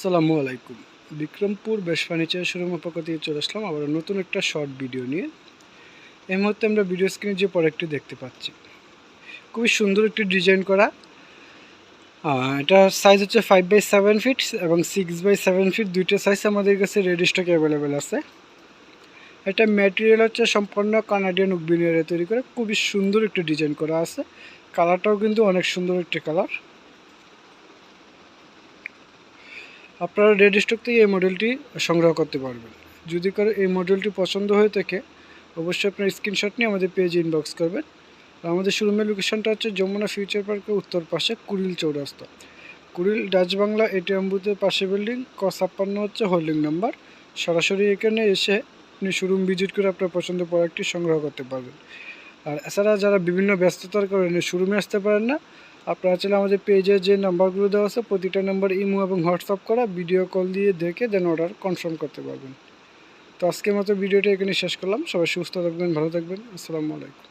আসসালামু আলাইকুম। বিক্রমপুর বেশ ফার্নিচার শোরুমের পক্ষ থেকে চলে আসলাম আবার নতুন একটা শর্ট ভিডিও নিয়ে। এই মুহূর্তে আমরা ভিডিও স্ক্রিনে যে প্রোডাক্টটি দেখতে পাচ্ছি, খুবই সুন্দর একটি ডিজাইন করা। এটা সাইজ হচ্ছে ফাইভ বাই সেভেন ফিট এবং সিক্স বাই সেভেন ফিট দুইটা সাইজ আমাদের কাছে রেডি স্টক অ্যাভেলেবেল আছে। এটা ম্যাটেরিয়াল হচ্ছে সম্পূর্ণ কানাডিয়ান উকবিনিয়ারে তৈরি করে। খুবই সুন্দর একটি ডিজাইন করা আছে। কালারটাও কিন্তু অনেক সুন্দর একটি কালার আপনারা রেড স্টক থেকে এই মডেলটি সংগ্রহ করতে পারবেন। যদি কারও এই মডেলটি পছন্দ হয়ে থাকে, অবশ্যই আপনার স্ক্রিনশট নিয়ে আমাদের পেজে ইনবক্স করবেন। আমাদের শোরুমের লোকেশনটা হচ্ছে যমুনা ফিউচার পার্কের উত্তর পাশে কুড়িল চৌরাস্তা। কুড়িল ডাচ বাংলা এটিএম বুথের পাশে বিল্ডিং ক ছাপ্পান্ন হচ্ছে হোল্ডিং নাম্বার সরাসরি এখানে এসে আপনি শোরুম ভিজিট করে আপনার পছন্দের প্রোডাক্টটি সংগ্রহ করতে পারবেন। আর এছাড়া যারা বিভিন্ন ব্যস্ততার কারণে শোরুমে আসতে পারেন না আপনারা চাইলে আমাদের পেজে যে নাম্বারগুলো দেওয়া আছে, প্রতিটা নাম্বার ইমো এবং হোয়াটসঅ্যাপ করা, ভিডিও কল দিয়ে দেখে দেন অর্ডার কনফার্ম করতে পারবেন। তো আজকের মতো ভিডিওটা এখানে শেষ করলাম। সবাই সুস্থ থাকবেন, ভালো থাকবেন। আসসালামু আলাইকুম।